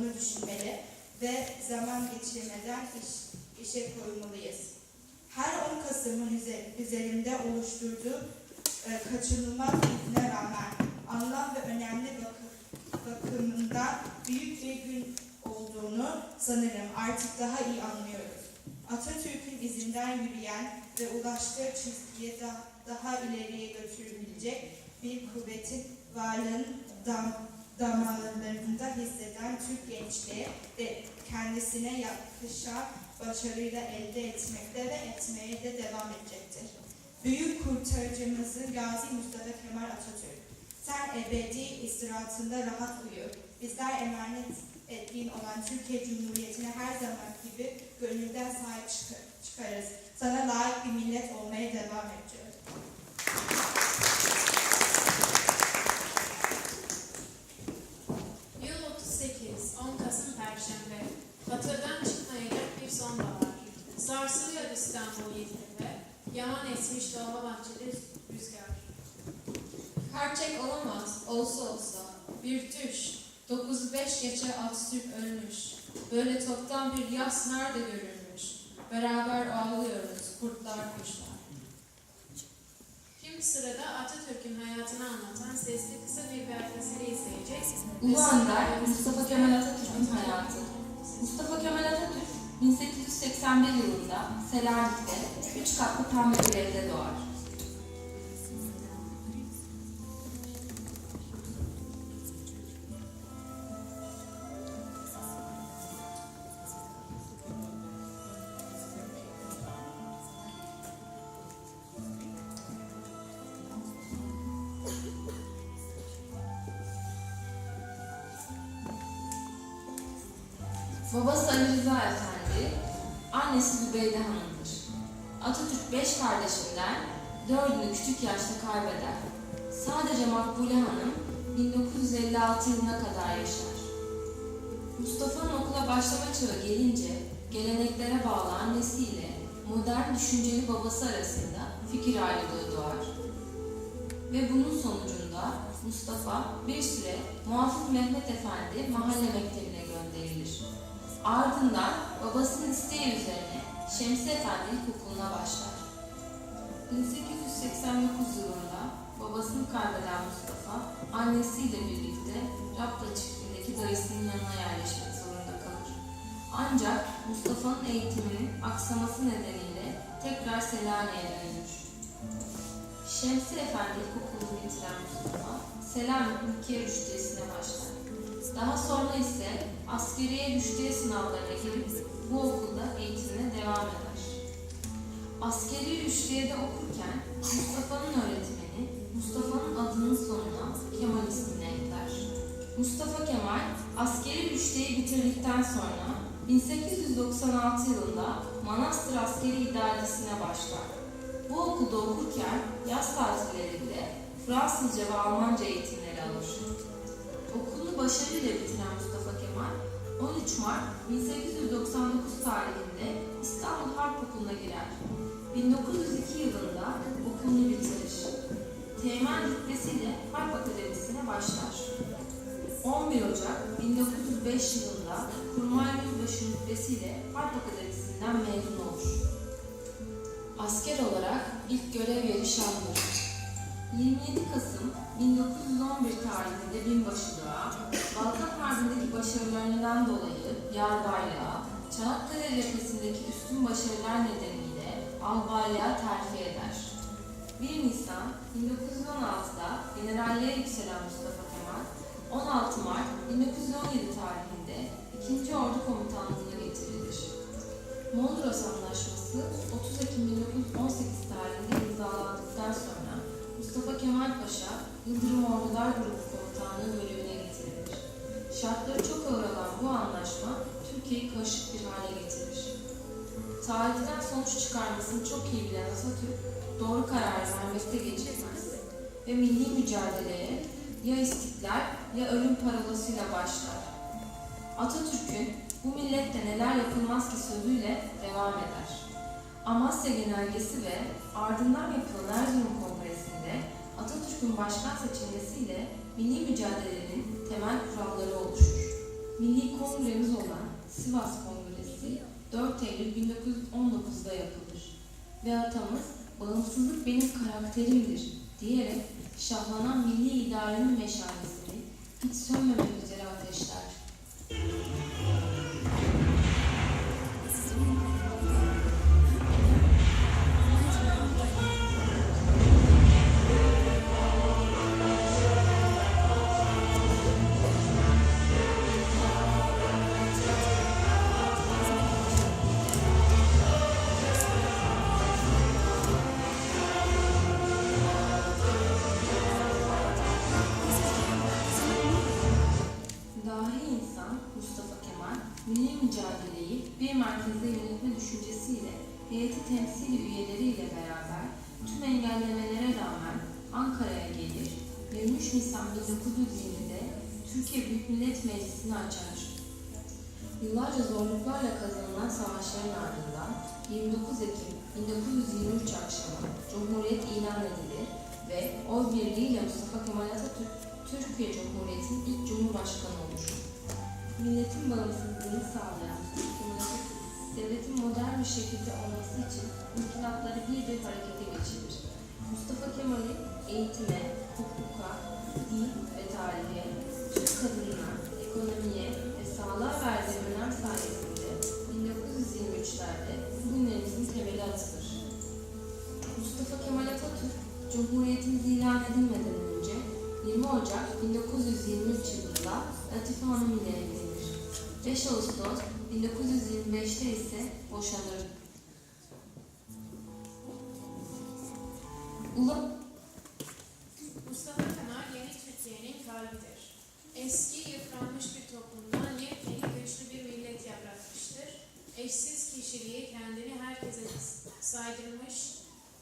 Bunu düşünmeli ve zaman geçirmeden iş, işe koymalıyız. Her 10 Kasım'ın üze- üzerinde oluşturduğu e, kaçınılmaz izne rağmen anlam ve önemli bakı- bakımından büyük bir gün olduğunu sanırım artık daha iyi anlıyoruz. Atatürk'ün izinden yürüyen ve ulaştığı çizgiye da, daha ileriye götürebilecek bir kuvvetin varlığını dam, damarlarında hisseden Türk gençliği de kendisine yakışan başarıyla elde etmekte ve etmeye de devam edecektir. Büyük kurtarıcımızın Gazi Mustafa Kemal Atatürk. Sen ebedi istirahatında rahat uyu. Bizler emanet ettiğin olan Türkiye Cumhuriyeti'ne her zaman gibi gönülden sahip çıkar- çıkarız. Sana layık bir millet olmaya devam edeceğiz. Olsa olsa. Bir düş, 905 geçe Atatürk ölmüş. Böyle toptan bir yas nerede görülmüş? Beraber ağlıyoruz, kurtlar kuşlar. Şimdi sırada Atatürk'ün hayatını anlatan sesli kısa bir belgeseli izleyeceğiz. Ulu Önder Mustafa Kemal Atatürk'ün hayatı. Mustafa Kemal Atatürk 1881 yılında Selanik'te üç katlı pembe bir evde doğar. Babası Ali Rıza Efendi, annesi Zübeyde Hanım'dır. Atatürk beş kardeşinden dördünü küçük yaşta kaybeder. Sadece Makbule Hanım 1956 yılına kadar yaşar. Mustafa'nın okula başlama çağı gelince geleneklere bağlı annesiyle modern düşünceli babası arasında fikir ayrılığı doğar. Ve bunun sonucunda Mustafa bir süre Muafık Mehmet Efendi mahalle gönderilir. Ardından babasının isteği üzerine Şemsi Efendi İlkokulu'na başlar. 1889 yılında babasını kaybeden Mustafa annesiyle birlikte Rapta çiftliğindeki dayısının yanına yerleşmek zorunda kalır. Ancak Mustafa'nın eğitiminin aksaması nedeniyle tekrar Selanik'e dönülür. Şemsi Efendi İlkokulu'nu bitiren Mustafa, Selanik Ülke Rüştiyesi'ne başlar. Daha sonra ise askeriye rüştiye sınavlarına girip bu okulda eğitimine devam eder. Askeri rüştiyede okurken Mustafa'nın öğretmeni Mustafa'nın adının sonuna Kemal ismini ekler. Mustafa Kemal askeri rüştiyeyi bitirdikten sonra 1896 yılında Manastır Askeri İdaresi'ne başlar. Bu okulda okurken yaz tatillerinde Fransızca ve Almanca. Okulunu başarıyla bitiren Mustafa Kemal 13 Mart 1899 tarihinde İstanbul Harp Okulu'na girer. 1902 yılında okulunu bitirir. Teğmen rütbesiyle Harp Akademisi'ne başlar. 11 Ocak 1905 yılında Kurmay Yüzbaşı rütbesiyle Harp Akademisi'nden mezun olur. Asker olarak ilk görev yeri Şanlıurfa. 27 Kasım 1911 tarihinde binbaşı Doğa, Balkan Harbi'ndeki başarılarından dolayı Yarbaylığa, Çanakkale cephesindeki üstün başarılar nedeniyle Albaylığa terfi eder. 1 Nisan 1916'da generalliğe yükselen Mustafa Kemal, 16 Mart 1917 tarihinde 2. Ordu Komutanlığı'na getirilir. Mondros Anlaşması 30 Ekim 1918 tarihinde Kemal Paşa Yıldırım Ordular Grubu Komutanlığı bölümüne getirilir. Şartları çok ağır olan bu anlaşma Türkiye'yi karışık bir hale getirir. Tarihten sonuç çıkarmasını çok iyi bilen Atatürk doğru karar vermekte gecikmez ve milli mücadeleye ya istiklal ya ölüm parolasıyla başlar. Atatürk'ün bu millette neler yapılmaz ki sözüyle devam eder. Amasya Genelgesi ve ardından yapılan Erzurum Atatürk'ün başkan seçilmesiyle milli mücadelenin temel kuralları oluşur. Milli kongremiz olan Sivas Kongresi 4 Eylül 1919'da yapılır. Ve atamız bağımsızlık benim karakterimdir diyerek şahlanan milli idarenin meşalesini hiç sönmemek üzere ateşler. Merkezde yönetme düşüncesiyle heyeti temsil üyeleriyle beraber tüm engellemelere rağmen Ankara'ya gelir, 23 Nisan 1920'de Türkiye Büyük Millet Meclisi'ni açar. Yıllarca zorluklarla kazanılan savaşların ardından 29 Ekim 1923 akşamı Cumhuriyet ilan edilir ve oy birliğiyle Mustafa Kemal Atatürk Türkiye Cumhuriyeti'nin ilk Cumhurbaşkanı olur. Milletin bağımsızlığını sağlayan Atatürk, devletin modern bir şekilde olması için inkılapları bir bir harekete geçirir. Mustafa Kemal'i eğitime, hukuka, din ve tarihe, Türk kadınına, ekonomiye ve sağlığa verdiği önem sayesinde 1923'lerde bugünlerimizin temeli atılır. Mustafa Kemal Atatürk, Cumhuriyetimiz ilan edilmeden önce 20 Ocak 1923 yılında Latife Hanım ile evlenir. 5 Ağustos 1925'te ise boşanır. Ulu Mustafa Kemal yeni Türkiye'nin kalbidir. Eski yıpranmış bir toplumdan yepyeni güçlü bir millet yaratmıştır. Eşsiz kişiliği kendini herkese saydırmış,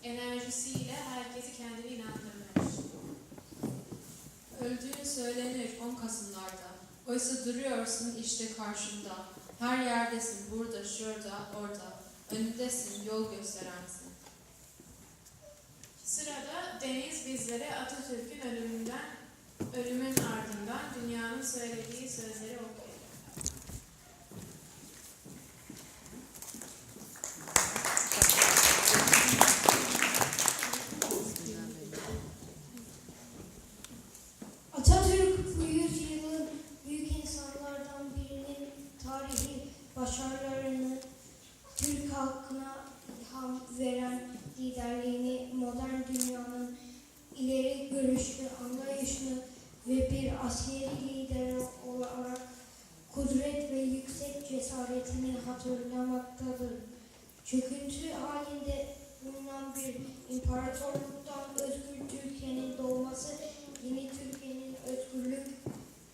enerjisiyle herkesi kendine inandırmış. Öldüğün söylenir 10 Kasımlarda. Oysa duruyorsun işte karşımda. Her yerdesin, burada, şurada, orada. Önündesin, yol gösterensin. Sırada Deniz bizlere Atatürk'ün ölümünden, ölümün ardından dünyanın söylediği sözleri okuyor. Atatürk bu yüzyılın büyük insanlardan birinin tarihi başarılarını Türk halkına ilham veren liderliğini modern dünyanın ileri görüşlü anlayışını ve bir askeri lider olarak kudret ve yüksek cesaretini hatırlamaktadır. Çöküntü halinde bulunan bir imparatorluktan özgür Türkiye'nin doğması yeni Türkiye'nin özgürlük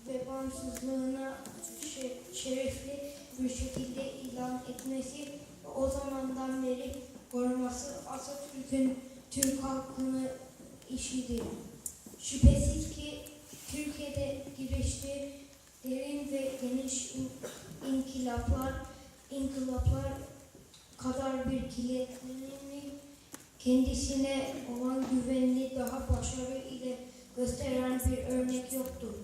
ve bağımsızlığına şe- şerefli bir şekilde ilan etmesi ve o zamandan beri koruması Atatürk'ün Türk halkını işidir. Şüphesiz ki Türkiye'de giriştiği derin ve geniş in- inkılaplar, inkılaplar kadar bir kiletlerini kendisine olan güvenini daha başarı ile gösteren bir örnek yoktur.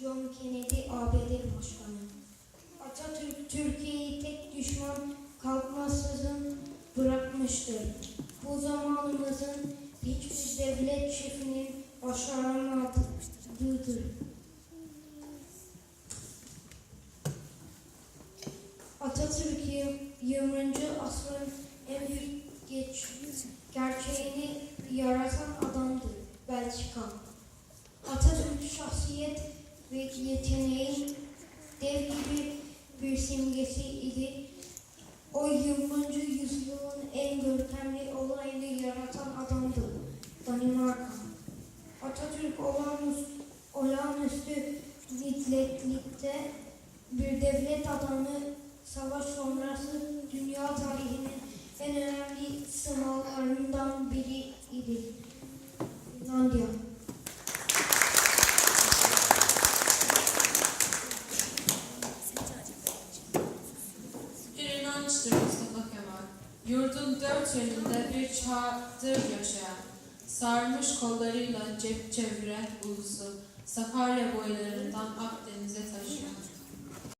John Kennedy ABD Başkanı. Atatürk Türkiye'yi tek düşman kalkmasızın bırakmıştır. Bu zamanımızın hiçbir devlet şefinin başaramadığıdır. Atatürk yirmi- 20. asrın en büyük geç, gerçeğini yaratan adamdır. Belçika. Atatürk şahsiyet ve yeteneğin dev gibi bir simgesi idi. O 20. yüzyılın en görkemli olayını yaratan adamdı. Danimarka. Atatürk olağanüstü, olağanüstü mitletlikte bir devlet adamı savaş sonrası dünya tarihinin en önemli sınavlarından biri idi. Finlandiya. Bir inançtır Mustafa Kemal. Yurdun dört yönünde bir çadır yaşayan, sarmış kollarıyla cep çeviren ulusu, Sakarya boylarından Akdeniz'e taşıyan.